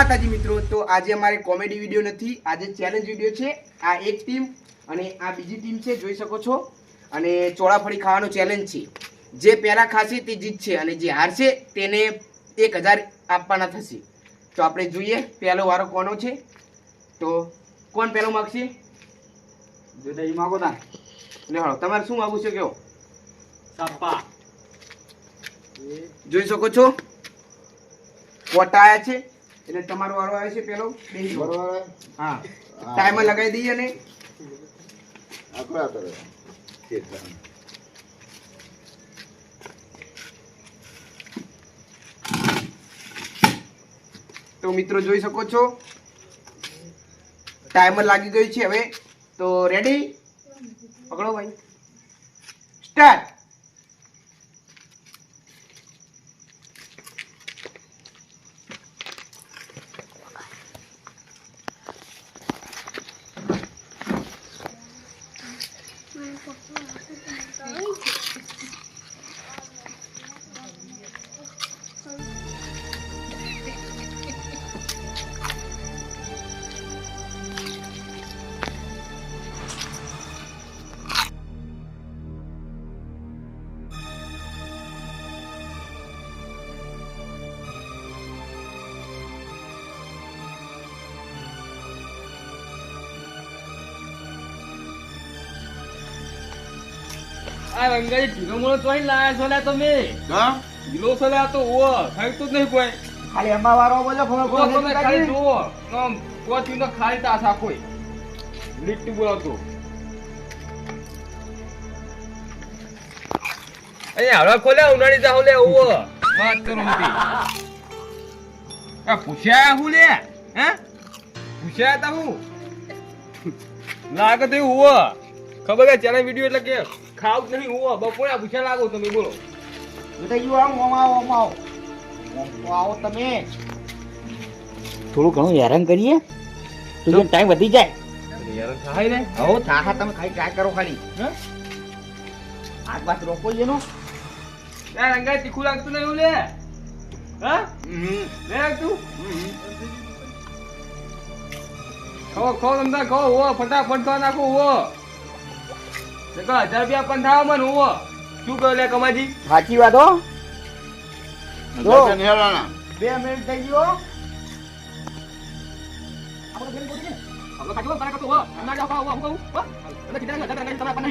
માતાજી મિત્રો તો આજે અમારે કોમેડી વીડિયો નથી આજે ચેલેન્જ વીડિયો છે. આ એક ટીમ અને આ બીજી ટીમ છે જોઈ શકો છો. અને ચોળાફળી ખાવાનો ચેલેન્જ છે. જે પહેલા ખાશે તે જીતશે અને જે હારશે તેને એક હજાર આપવાના થશે. તો આપણે જોઈએ પહેલો વારો કોનો છે. તો કોણ પહેલો માગશે? જુદાઈ માગો તા લે તમારે શું માગવું છે સપ્પા જોઈ શકો છો. કોટા છે. એટલે તમારો વારો આવે છે પેલો? જાઓ. બરોબર હા. ટાઈમર લગાવી દઈએ ને? આકડો. તો મિત્રો જોઈ શકો છો. ટાઈમર લાગી ગયું છે હવે. તો રેડી પકડો ભાઈ. સ્ટાર્ટ આ રંગાઈ ઢીલો મોળો ચોઈ લાયા છો લ્યા તમે. હા? ઢીલો છો લ્યા તો ઓ ખાઈતું જ નહીં કોઈ. ખાલી એમાં વારો બોલો ખબર ઓ તમે ખાલી જુઓ. આમ કોચી નો ખાલી તાસ આખોય લીટી બોલાવતો અહીંયા હળવા ખોલ્યા ઉનાળી જાવ લે ઓવો વાત કરો મતી આ પૂછ્યા હું લે? હે? પૂછ્યા તા હું? લાગે તો એવું ખબર કે ચેનલ વિડિયો એટલે કે. ખાવ જ નહીં હું બપોરે ભૂખ્યા પૂછ્યા લાગો તમે બોલો. બધા યુ આમ ઓમ આવો ઓમ આવો. આવો તમે. થોડું ઘણું હેરાન કરીએ. તો ટાઈમ વધી જાય. થાય ને? હો થાહા તમે ખાલી ટ્રાય કરો ખાલી. આગ બાત રોકો જેનો યાર અંગાઈ તીખું લાગતું નહીં લે હા. લે લાગતું? ખો ખો તમને ખો હો ફટાફટ ખો નાખો હો. હજાર રૂપિયા પણ થાવ મને હો શું લે કમાજી સાચી વાત હો. બે મિનિટ થઈ ગયો આપણે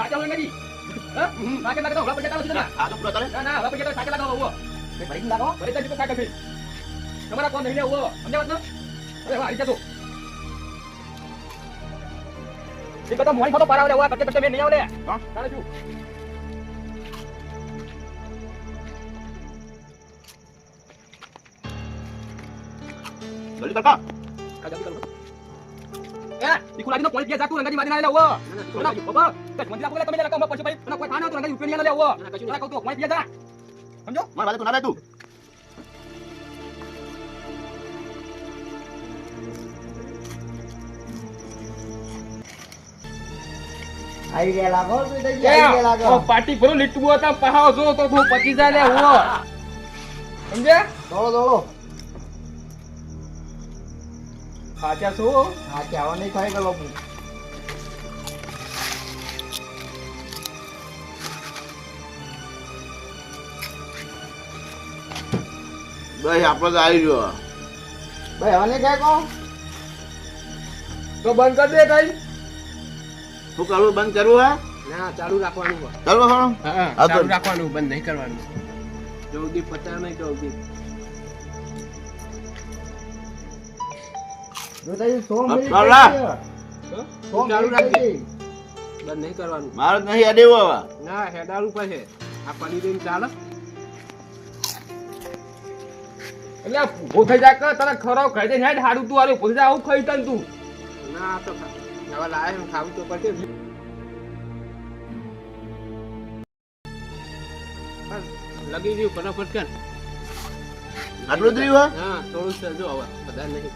સાચા હોય નથી સાચા આ તો પૂરા તારે. ના ના હવે પૈસા સાચા લગાવો હો બે ફરી લાગો. પૈસા જીતો સાચા છે. તમારા કોણ નહીં હો સમજાવત ને? અરે વાહ આવી જતો એ મોઈ ફોટો પારાવલે મે નહીં આવલે હા? જલ્દી કર. એ જાતું રંગાજી હો ના બાબા. તે મંદિર આપો તમે કામ પછી ભાઈ અને કોઈ થાના તો આલે હો ના કહું તો પોણી જા સમજો? મારા વાદે તું ના રહે તું. આવી ગયા? લાગો જુદાઈ આવી ગયા લાગો ઓ ભરો લીટું હતા પહાવ જો તો તું પચી જાય લે હો. સમજે? દોડો દોડો. સાચા છો? હા નહીં ખાઈ ગયો ભાઈ આપણે તો આવી ગયો. ભાઈ હવે નહીં ખાય કો તો બંધ કરી દે કઈ. શું કરવું? બંધ કરવું હા? ના ચાલુ રાખવાનું ચાલુ રાખવાનું હા ચાલુ રાખવાનું બંધ નહીં કરવાનું. ચૌદી પતા નહીં બંધ કરવાનું. મારો જ નહીં અડેવો ના હેડારું પાસે આ પડી દઈને ચાલે. એટલે ઊભો થઈ જા કર તને ખરો ખાઈ દે ને હારું તું આરે ઊભો થઈ આવું ખાઈ તન તું. ના તો હવે લાય હું ખાવું તો પડશે. લગી ગયું ફટાફટ કર. આટલું જ રહ્યું હા? થોડું છે જો હવે બધા નહીં.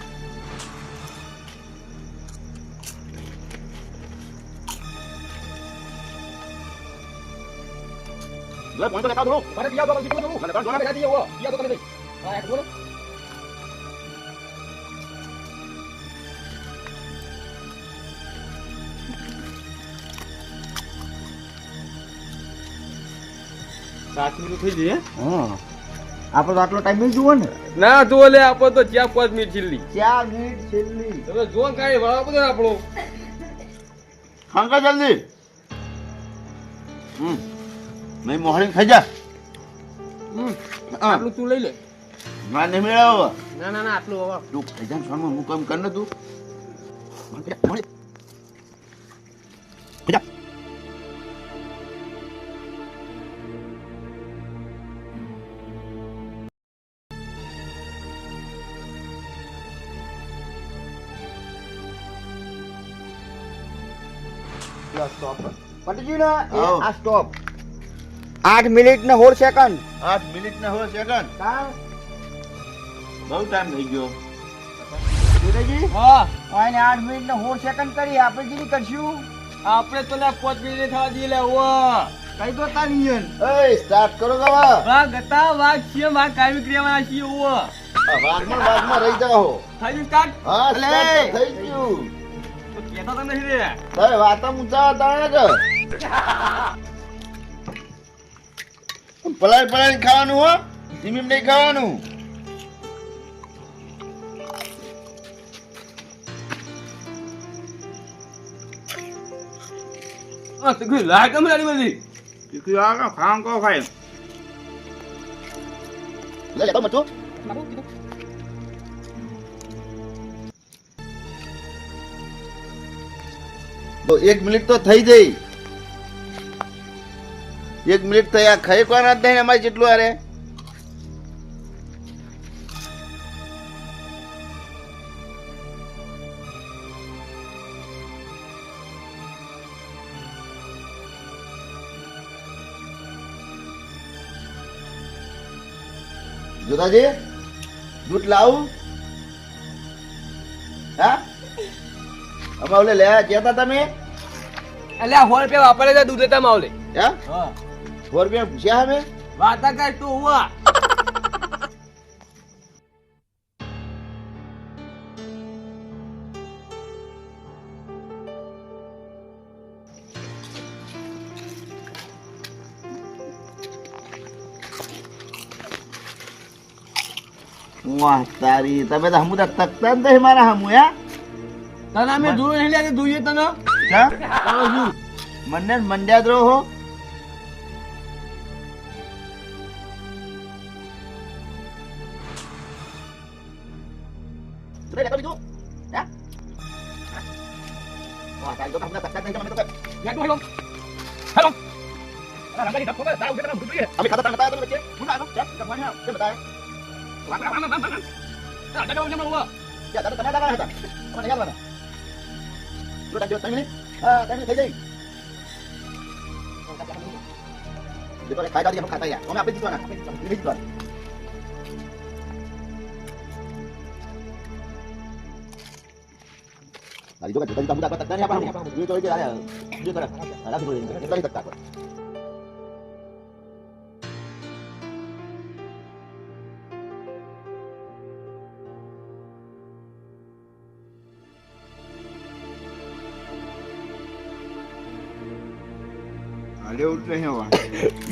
લે પોઈન્ટ તો દો. મારે પિયા છું મને જોના બેઠા દીવો પિયા દો હા. એક બોલો સાત મિનિટ થઈ જઈએ હા? આપણે તો આટલો ટાઈમ નહીં જુઓ ને. ના તો લે આપણે તો જ્યાં પાંચ મિનિટ છેલ્લી. ચાર મિનિટ છેલ્લી. તમે જો કાંઈ વાળા બધો આપણો. ખાંકા જલ્દી. હમ. નહીં મોહરી ખાઈ જા. હમ. આટલું તું લઈ લે. ના નહીં મેળવો. ના ના ના આટલું હવે. તું સોનમાં હું કામ કર ને તું આઠ મિનિટ ને હોળ સેકન્ડ આઠ મિનિટ ને હોળ સેકન્ડ બહુ ટાઈમ થઈ ગયો. સુરેજી હા. આને આઠ મિનિટ ને સોળ સેકન્ડ કરી આપણે જેની કરશું? આપણે તો લે પાંચ મિનિટ થવા દઈએ લે ઓ કઈ તો તારી નિયન એ સ્ટાર્ટ કરો ગવા વાહ? ગતા વાહ છીએ વાહ કાયમી ક્રિયાવાળા છીએ ઓ વાઘમાં વાઘમાં રહી જાઓ. થઈ ગયું સ્ટાર્ટ હા લે થઈ ગયું. તો કેતા તો નથી રે. તારે વાતા ને કે. પલાળ પલાળ ખાવાનું હો. ધીમીમ નહીં ખાવાનું. હા તો કોઈ લાગ કેમ લાડી બધી લે લે તો તો એક મિનિટ તો થઈ જઈ એક મિનિટ થયા ખાઈ કોણ જ નહીં અમારે જેટલું અરે જોતાજી દૂધ લાવું? હા? અમે ઓલે લે જતા તમે? એટલે આ રૂપિયા વાપરે છે દૂધ હતા માવલે. હા? હા. સો રૂપિયા પૂછ્યા અમે? વાતા કર તું હુઆ વાહ તારી તમે તો હમુ તો તકતા નહીં મારા હમુ યા તને અમે જોયું નહીં લાગે જોઈએ તને? મને મંડ્યા દ્રો હો. યાદ હેલો. હેલો. અરે રંગાજી ધક્કો કરે. તારા ઉઠે તને જોઈએ. અમે ખાતા તમે બચ્ચે Ya, tadi tadi ada kan? Mana ini. Ya. Apa? Ini tuan. Juga kita kita budak-budak tadi apa? Ini tuh aja ada. Ini tuh ada. Ada tuh. Ada.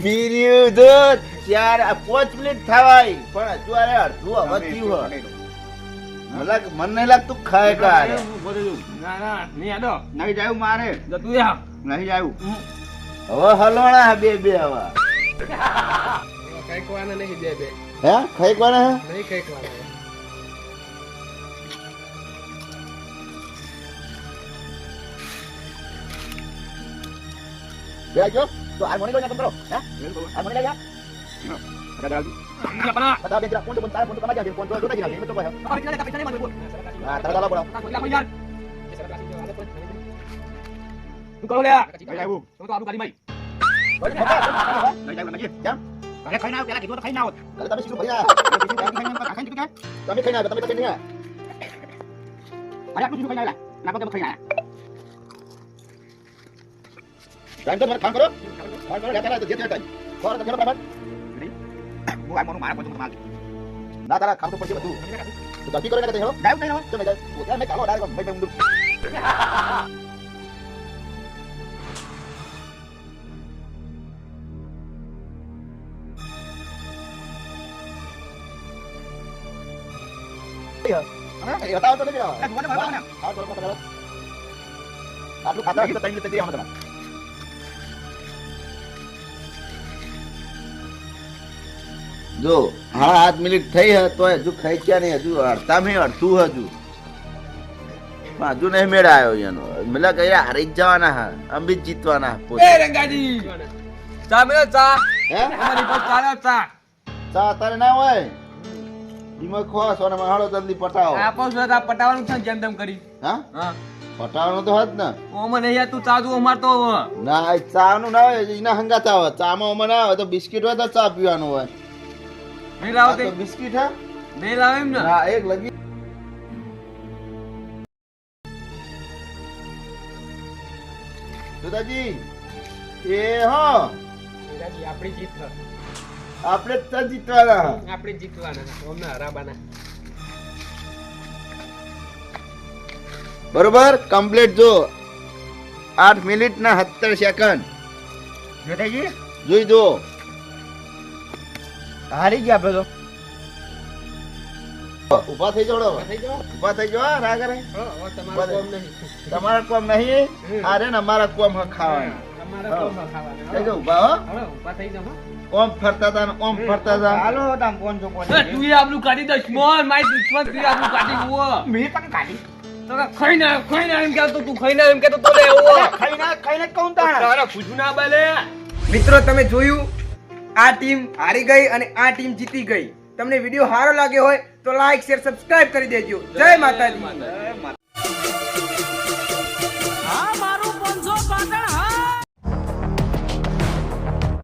બીર્યું તો ચાર પાંચ મિનિટ થવાય. પણ હજુ અરે અડધું હવે થયું હે. મને નહીં લાગતું ખાય કા ના ના નહીં આડો. નહીં જાયું મારે. જતું યા નહીં જાયું હવે હલોણા બે બે હવે. ફેંકવાના નહીં બે બે. હે? ખાઈ હે? નહીં ફેંકવાના બે જો તો આ મને લઈ કરો હે આ મને લઈ જા બતા બે જરા કોણ તો તારા કોણ તો કમા જા કોણ તો દોતા જા મેં તો કહે હા તારા દાલા બોલા તું કરો લ્યા લઈ જાવું તું તો આબુ કાઢી મારી લઈ જાવું મને કેમ અરે ખાઈ ના પેલા કીધું તો ખાઈ ના હોત કાલે તમે શું ભર્યા તમે ખાઈ ના તમે તો ખાઈ નહીં અરે આટલું શું ખાઈ ના ના પગ ખાઈ ના ટાઈમ તો મને કામ કરો કામ કરો લેતા તો જે તે ટાઈમ કોર તો ખેલો બાબત હું આ મોનું મારા પોતું માર ના તારા કામ તો પડશે બધું તો ગલતી કરે કે તે હેલો ગાયું નહીં તમે જાવ ઓલા મે કાલો ડાયરેક્ટ ભાઈ મેં હા એ બતાવો તો નહીં તું મને બતાવો ને. હા બરોબર બરોબર આટલું ખાતા જો હા આઠ મિનિટ થઈ હે તો હજુ ખેંચ્યા નહીં હજુ અડતા મેં અડધું હજુ. પણ હજુ નહીં મેળ આવ્યો એનો. મતલબ કે હારી જ જવાના હા આમ બી જીતવાના પોતે. રંગાજી! ચા મેળો ચા. હે? અમારી પર ચા ચા. ચા તારે ના હોય? ધીમો ખો સોને હાડો જલ્દી પટાવો. આપો છો તો આ પટાવાનું છે જેમ તેમ કરી. હા? હા. પટાવાનું તો હત ને. ઓમાં નહીં તું ચા તું અમાર તો ના ચા નું ના હોય એના હંગાતા હોય ચામાં ઓમાં ના આવે તો બિસ્કિટ હોય તો ચા પીવાનું હોય. તે તો. બિસ્કિટ હે. નહીં લાવે એમ ને. હા એક લગી. દાદાજી એ હો. દાદાજી આપણી જીત છે. આપણે જ તો જીતવાના. આપણે જીતવાના. અમને હરાવાના બરોબર કમ્પ્લીટ જો. આઠ મિનિટ ના સત્તર સેકન્ડ જોઈ જો હારી ગયા આપણે તો. ઊભા થઈ જાઓ ઊભા થઈ જાઓ. હા, રાગ રે હો, હો, તમારું કોમ નહીં. તમારા કોમ નહીં? અરે ને અમારા કોમ હ ખાવાનું. તમારા કોમ ખાવાના. ઊભા હો. હવે થઈ જાઓ ઓમ ફરતા હતા ઓમ ફરતા હતા હાલો તામ કોણ છો કોણ તું એ આપણું કાઢી દુશ્મન મારી દુશ્મન તું એ કાઢી જુઓ મેં પણ કાઢી. તો ખાઈ ના ખાઈ ના એમ કહેતો તું ખાઈ ના એમ કહેતો તો લે એવો ખાઈને ખાઈને જ કહું તારા પૂછું ના બલે. મિત્રો તમે જોયું આ ટીમ હારી ગઈ અને આ ટીમ જીતી ગઈ. તમને વીડિયો સારો લાગ્યો હોય તો લાઈક શેર સબસ્ક્રાઇબ કરી દેજો. જય માતાજી.